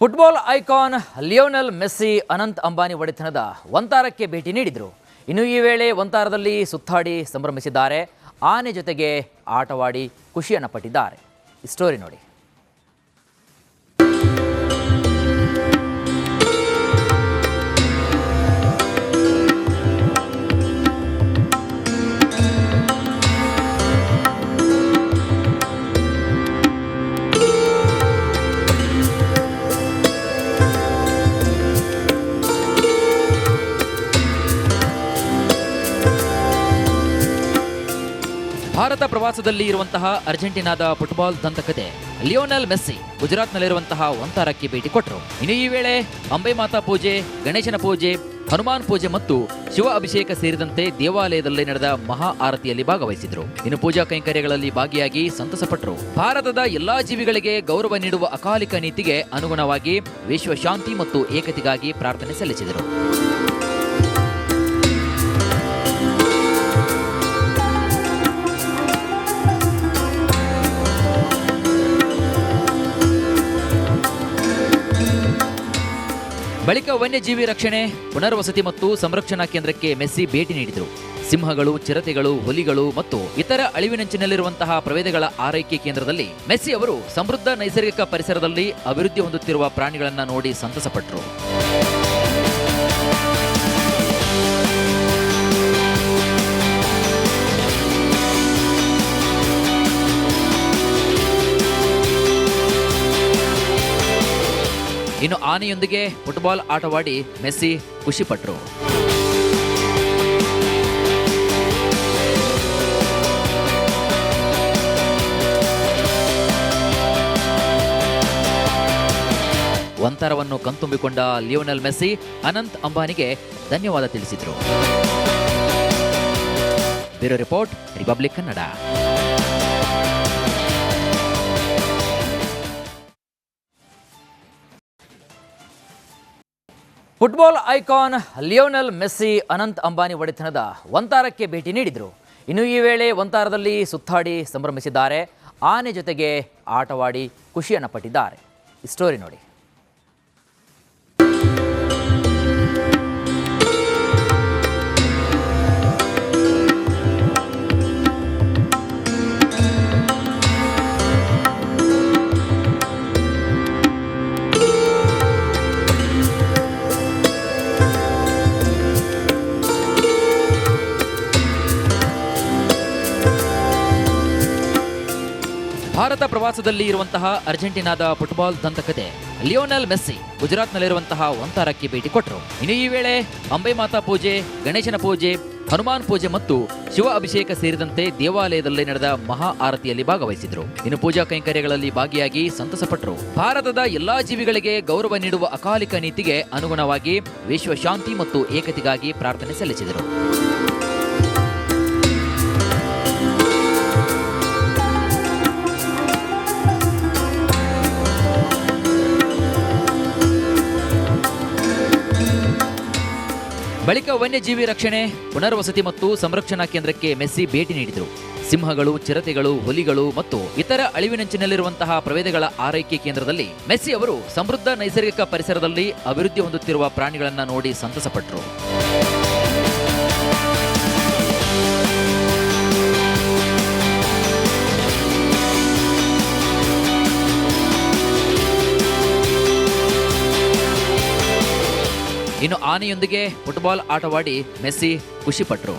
Football icon Lionel Messi Anant Ambani ಒಡೆತನದ ಒಂತಾರಕ್ಕೆ ಭೇಟಿ ನೀಡಿದರು. ಇನ್ನು ಈ ವೇಳೆ ಒಂತಾರದಲ್ಲಿ ಸುತ್ತಾಡಿ ಸಂಭ್ರಮಿಸಿದ್ದಾರೆ. ಆನೆ ಜೊತೆಗೆ ಆಟವಾಡಿ ಖುಷಿಯನ್ನು ಪಟ್ಟಿದ್ದಾರೆ. ಈ ಸ್ಟೋರಿ ನೋಡಿ. ಭಾರತ ಪ್ರವಾಸದಲ್ಲಿ ಇರುವಂತಹ ಅರ್ಜೆಂಟೀನಾದ ಫುಟ್ಬಾಲ್ ದಂತಕತೆ, ಲಿಯೋನೆಲ್ ಮೆಸ್ಸಿ ಗುಜರಾತ್ನಲ್ಲಿರುವಂತಹ ಒಂತಾರಕ್ಕೆ ಭೇಟಿ ಕೊಟ್ಟರು ಇನ್ನು ಈ ವೇಳೆ ಅಂಬೆ ಮಾತಾ ಪೂಜೆ, ಗಣೇಶನ ಪೂಜೆ, ಹನುಮಾನ್ ಪೂಜೆ ಮತ್ತು ಶಿವ ಅಭಿಷೇಕ ಸೇರಿದಂತೆ ದೇವಾಲಯದಲ್ಲಿ ನಡೆದ ಮಹಾ ಆರತಿಯಲ್ಲಿ ಭಾಗವಹಿಸಿದರು. ಇನ್ನು ಪೂಜಾ ಕೈಂಕರ್ಯಗಳಲ್ಲಿ ಭಾಗಿಯಾಗಿ ಸಂತಸಪಟ್ಟರು ಭಾರತದ ಎಲ್ಲಾ ಜೀವಿಗಳಿಗೆ ಗೌರವ ನೀಡುವ ಅಕಾಲಿಕ ನೀತಿಗೆ ಅನುಗುಣವಾಗಿ ವಿಶ್ವ ಶಾಂತಿ ಮತ್ತು ಏಕತೆಗಾಗಿ ಪ್ರಾರ್ಥನೆ ಸಲ್ಲಿಸಿದರು. ಬಳಿಕ ವನ್ಯಜೀವಿ ರಕ್ಷಣೆ, ಪುನರ್ವಸತಿ ಮತ್ತು ಸಂರಕ್ಷಣಾ ಕೇಂದ್ರಕ್ಕೆ ಮೆಸ್ಸಿ ಭೇಟಿ ನೀಡಿದರು. ಸಿಂಹಗಳು, ಚಿರತೆಗಳು, ಹುಲಿಗಳು ಮತ್ತು ಇತರ ಅಳಿವಿನಂಚಿನಲ್ಲಿರುವಂತಹ ಪ್ರಭೇದಗಳ ಆರೈಕೆ ಕೇಂದ್ರದಲ್ಲಿ ಮೆಸ್ಸಿ ಅವರು ಸಮೃದ್ಧ ನೈಸರ್ಗಿಕ ಪರಿಸರದಲ್ಲಿ ಅಭಿವೃದ್ಧಿ ಹೊಂದುತ್ತಿರುವ ಪ್ರಾಣಿಗಳನ್ನು ನೋಡಿ ಸಂತಸಪಟ್ಟರು ಇನ್ನು ಆನೆಯೊಂದಿಗೆ ಫುಟ್ಬಾಲ್ ಆಟವಾಡಿ ಮೆಸ್ಸಿ ಖುಷಿಪಟ್ಟರು ವಂತರವನ್ನು ಕಣ್ತುಂಬಿಕೊಂಡ ಲಿಯೋನೆಲ್ ಮೆಸ್ಸಿ ಅನಂತ್ ಅಂಬಾನಿಗೆ ಧನ್ಯವಾದ ತಿಳಿಸಿದರು. Bureau report, Republic Kannada. Football icon Lionel Messi Anant Ambani ಒಡೆತನದ ಒಂತಾರಕ್ಕೆ ಭೇಟಿ ನೀಡಿದರು. ಇನ್ನು ಈ ವೇಳೆ ಒಂತಾರದಲ್ಲಿ ಸುತ್ತಾಡಿ ಸಂಭ್ರಮಿಸಿದ್ದಾರೆ. ಆನೆ ಜೊತೆಗೆ ಆಟವಾಡಿ ಖುಷಿಯನ್ನು ಪಟ್ಟಿದ್ದಾರೆ. ಈ ಸ್ಟೋರಿ ನೋಡಿ. ಪ್ರವಾಸದಲ್ಲಿ ಇರುವಂತಹ ಅರ್ಜೆಂಟೀನಾದ ಫುಟ್ಬಾಲ್ ದಂತಕತೆ, ಲಿಯೋನೆಲ್ ಮೆಸ್ಸಿ ಗುಜರಾತ್ ನಲ್ಲಿರುವಂತಹ ಒಂತಾರಕ್ಕೆ ಭೇಟಿ ಕೊಟ್ಟರು ಇನ್ನು ಈ ವೇಳೆ ಅಂಬೆ ಮಾತಾ ಪೂಜೆ, ಗಣೇಶನ ಪೂಜೆ, ಹನುಮಾನ್ ಪೂಜೆ ಮತ್ತು ಶಿವ ಅಭಿಷೇಕ ಸೇರಿದಂತೆ ದೇವಾಲಯದಲ್ಲಿ ನಡೆದ ಮಹಾ ಆರತಿಯಲ್ಲಿ ಭಾಗವಹಿಸಿದರು. ಇನ್ನು ಪೂಜಾ ಕೈಂಕರ್ಯಗಳಲ್ಲಿ ಭಾಗಿಯಾಗಿ ಸಂತಸಪಟ್ಟರು ಭಾರತದ ಎಲ್ಲಾ ಜೀವಿಗಳಿಗೆ ಗೌರವ ನೀಡುವ ಅಕಾಲಿಕ ನೀತಿಗೆ ಅನುಗುಣವಾಗಿ ವಿಶ್ವ ಶಾಂತಿ ಮತ್ತು ಏಕತೆಗಾಗಿ ಪ್ರಾರ್ಥನೆ ಸಲ್ಲಿಸಿದರು. ಬಳಿಕ ವನ್ಯಜೀವಿ ರಕ್ಷಣೆ, ಪುನರ್ವಸತಿ ಮತ್ತು ಸಂರಕ್ಷಣಾ ಕೇಂದ್ರಕ್ಕೆ ಮೆಸ್ಸಿ ಭೇಟಿ ನೀಡಿದರು. ಸಿಂಹಗಳು, ಚಿರತೆಗಳು, ಹುಲಿಗಳು ಮತ್ತು ಇತರ ಅಳಿವಿನಂಚಿನಲ್ಲಿರುವಂತಹ ಪ್ರಭೇದಗಳ ಆರೈಕೆ ಕೇಂದ್ರದಲ್ಲಿ ಮೆಸ್ಸಿ ಅವರು ಸಮೃದ್ಧ ನೈಸರ್ಗಿಕ ಪರಿಸರದಲ್ಲಿ ಅಭಿವೃದ್ಧಿ ಹೊಂದುತ್ತಿರುವ ಪ್ರಾಣಿಗಳನ್ನು ನೋಡಿ ಸಂತಸಪಟ್ಟರು ಆನೆಯೊಂದಿಗೆ ಫುಟ್ಬಾಲ್ ಆಟವಾಡಿ ಮೆಸ್ಸಿ ಖುಷಿಪಟ್ಟರು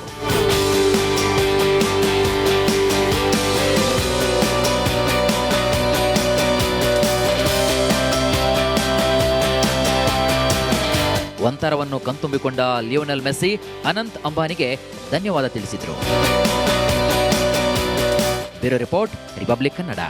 ವಂತರವನ್ನು ಕಣ್ತುಂಬಿಕೊಂಡ ಲಿಯೋನೆಲ್ ಮೆಸ್ಸಿ ಅನಂತ್ ಅಂಬಾನಿಗೆ ಧನ್ಯವಾದ ತಿಳಿಸಿದರು. Bureau report, Republic Kannada.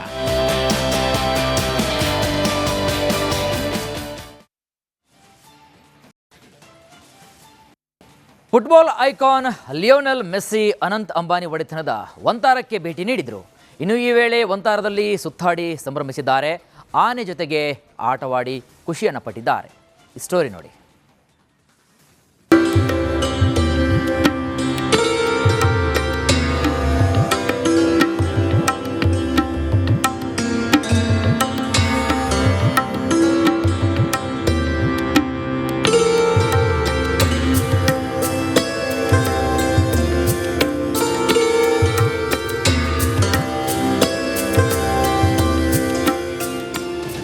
Football icon Lionel Messi Anant Ambani ಒಡೆತನದ ಒಂತಾರಕ್ಕೆ ಭೇಟಿ ನೀಡಿದರು. ಇನ್ನು ಈ ವೇಳೆ ಒಂತಾರದಲ್ಲಿ ಸುತ್ತಾಡಿ ಸಂಭ್ರಮಿಸಿದ್ದಾರೆ. ಆನೆ ಜೊತೆಗೆ ಆಟವಾಡಿ ಖುಷಿಯನ್ನು ಪಟ್ಟಿದ್ದಾರೆ. ಈ ಸ್ಟೋರಿ ನೋಡಿ.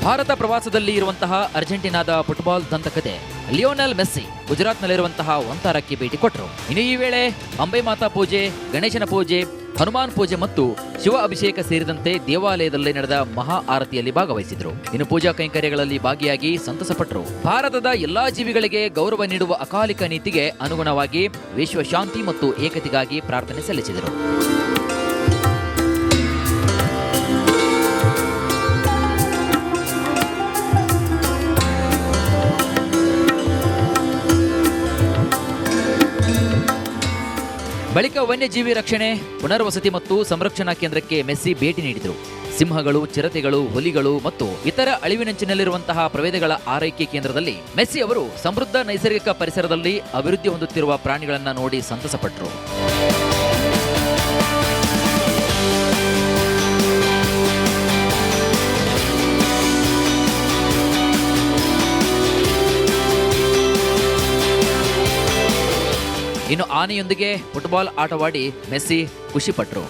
ಭಾರತ ಪ್ರವಾಸದಲ್ಲಿ ಇರುವಂತಹ ಅರ್ಜೆಂಟೀನಾದ ಫುಟ್ಬಾಲ್ ದಂತಕತೆ, ಲಿಯೋನೆಲ್ ಮೆಸ್ಸಿ ಗುಜರಾತ್ನಲ್ಲಿರುವಂತಹ ಒಂತಾರಕ್ಕೆ ಭೇಟಿ ಕೊಟ್ಟರು ಇನ್ನು ಈ ವೇಳೆ ಅಂಬೆ ಮಾತಾ ಪೂಜೆ, ಗಣೇಶನ ಪೂಜೆ, ಹನುಮಾನ್ ಪೂಜೆ ಮತ್ತು ಶಿವ ಅಭಿಷೇಕ ಸೇರಿದಂತೆ ದೇವಾಲಯದಲ್ಲಿ ನಡೆದ ಮಹಾ ಆರತಿಯಲ್ಲಿ ಭಾಗವಹಿಸಿದರು. ಇನ್ನು ಪೂಜಾ ಕೈಂಕರ್ಯಗಳಲ್ಲಿ ಭಾಗಿಯಾಗಿ ಸಂತಸಪಟ್ಟರು ಭಾರತದ ಎಲ್ಲಾ ಜೀವಿಗಳಿಗೆ ಗೌರವ ನೀಡುವ ಅಕಾಲಿಕ ನೀತಿಗೆ ಅನುಗುಣವಾಗಿ ವಿಶ್ವ ಶಾಂತಿ ಮತ್ತು ಏಕತೆಗಾಗಿ ಪ್ರಾರ್ಥನೆ ಸಲ್ಲಿಸಿದರು. ಬಳಿಕ ವನ್ಯಜೀವಿ ರಕ್ಷಣೆ, ಪುನರ್ವಸತಿ ಮತ್ತು ಸಂರಕ್ಷಣಾ ಕೇಂದ್ರಕ್ಕೆ ಮೆಸ್ಸಿ ಭೇಟಿ ನೀಡಿದರು. ಸಿಂಹಗಳು, ಚಿರತೆಗಳು, ಹುಲಿಗಳು ಮತ್ತು ಇತರ ಅಳಿವಿನಂಚಿನಲ್ಲಿರುವಂತಹ ಪ್ರಭೇದಗಳ ಆರೈಕೆ ಕೇಂದ್ರದಲ್ಲಿ ಮೆಸ್ಸಿ ಅವರು ಸಮೃದ್ಧ ನೈಸರ್ಗಿಕ ಪರಿಸರದಲ್ಲಿ ಅಭಿವೃದ್ಧಿ ಹೊಂದುತ್ತಿರುವ ಪ್ರಾಣಿಗಳನ್ನು ನೋಡಿ ಸಂತಸಪಟ್ಟರು ಇನ್ನು ಆನೆಯೊಂದಿಗೆ ಫುಟ್ಬಾಲ್ ಆಟವಾಡಿ ಮೆಸ್ಸಿ ಖುಷಿಪಟ್ಟರು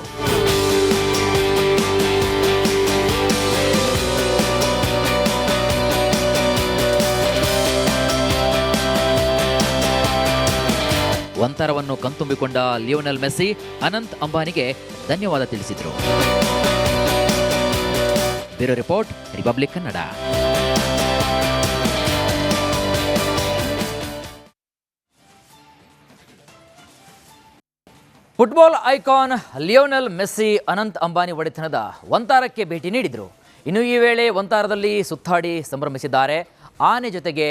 ಒಂತರವನ್ನು ಕಣ್ತುಂಬಿಕೊಂಡ ಲಿಯೋನೆಲ್ ಮೆಸ್ಸಿ ಅನಂತ್ ಅಂಬಾನಿಗೆ ಧನ್ಯವಾದ ತಿಳಿಸಿದರು. Bureau report, Republic Kannada. Football icon Lionel Messi Anant Ambani ಒಡೆತನದ ಒಂತಾರಕ್ಕೆ ಭೇಟಿ ನೀಡಿದರು. ಇನ್ನು ಈ ವೇಳೆ ಒಂತಾರದಲ್ಲಿ ಸುತ್ತಾಡಿ ಸಂಭ್ರಮಿಸಿದ್ದಾರೆ. ಆನೆ ಜೊತೆಗೆ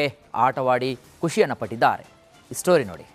ಆಟವಾಡಿ ಖುಷಿಯನ್ನು ಪಟ್ಟಿದ್ದಾರೆ. ಈ ಸ್ಟೋರಿ ನೋಡಿ.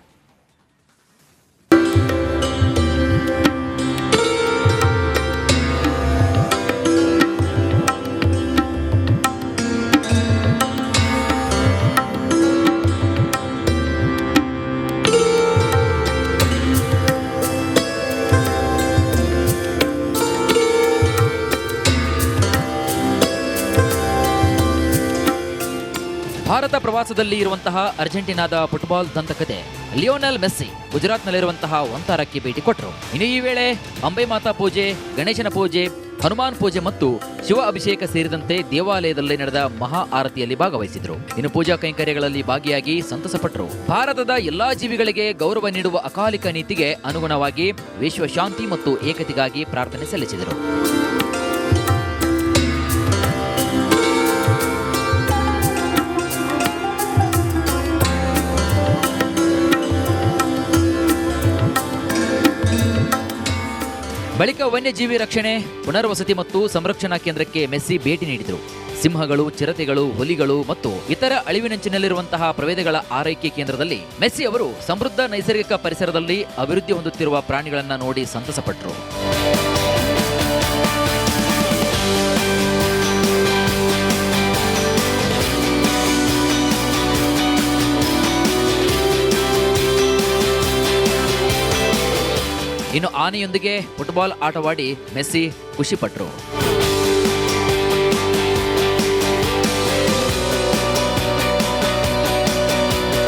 ಭಾರತ ಪ್ರವಾಸದಲ್ಲಿ ಇರುವಂತಹ ಅರ್ಜೆಂಟೀನಾದ ಫುಟ್ಬಾಲ್ ದಂತಕತೆ, ಲಿಯೋನೆಲ್ ಮೆಸ್ಸಿ ಗುಜರಾತ್ನಲ್ಲಿರುವಂತಹ ಒಂತಾರಕ್ಕೆ ಭೇಟಿ ಕೊಟ್ಟರು ಇನ್ನು ಈ ವೇಳೆ ಅಂಬೆ ಮಾತಾ ಪೂಜೆ, ಗಣೇಶನ ಪೂಜೆ, ಹನುಮಾನ್ ಪೂಜೆ ಮತ್ತು ಶಿವ ಅಭಿಷೇಕ ಸೇರಿದಂತೆ ದೇವಾಲಯದಲ್ಲಿ ನಡೆದ ಮಹಾ ಆರತಿಯಲ್ಲಿ ಭಾಗವಹಿಸಿದರು. ಇನ್ನು ಪೂಜಾ ಕೈಂಕರ್ಯಗಳಲ್ಲಿ ಭಾಗಿಯಾಗಿ ಸಂತಸಪಟ್ಟರು ಭಾರತದ ಎಲ್ಲಾ ಜೀವಿಗಳಿಗೆ ಗೌರವ ನೀಡುವ ಅಕಾಲಿಕ ನೀತಿಗೆ ಅನುಗುಣವಾಗಿ ವಿಶ್ವ ಶಾಂತಿ ಮತ್ತು ಏಕತೆಗಾಗಿ ಪ್ರಾರ್ಥನೆ ಸಲ್ಲಿಸಿದರು. ಬಳಿಕ ವನ್ಯಜೀವಿ ರಕ್ಷಣೆ, ಪುನರ್ವಸತಿ ಮತ್ತು ಸಂರಕ್ಷಣಾ ಕೇಂದ್ರಕ್ಕೆ ಮೆಸ್ಸಿ ಭೇಟಿ ನೀಡಿದರು. ಸಿಂಹಗಳು, ಚಿರತೆಗಳು, ಹುಲಿಗಳು ಮತ್ತು ಇತರ ಅಳಿವಿನಂಚಿನಲ್ಲಿರುವಂತಹ ಪ್ರಭೇದಗಳ ಆರೈಕೆ ಕೇಂದ್ರದಲ್ಲಿ ಮೆಸ್ಸಿ ಅವರು ಸಮೃದ್ಧ ನೈಸರ್ಗಿಕ ಪರಿಸರದಲ್ಲಿ ಅಭಿವೃದ್ಧಿ ಹೊಂದುತ್ತಿರುವ ಪ್ರಾಣಿಗಳನ್ನು ನೋಡಿ ಸಂತಸಪಟ್ಟರು ಇನ್ನು ಆನೆಯೊಂದಿಗೆ ಫುಟ್ಬಾಲ್ ಆಟವಾಡಿ ಮೆಸ್ಸಿ ಖುಷಿಪಟ್ಟರು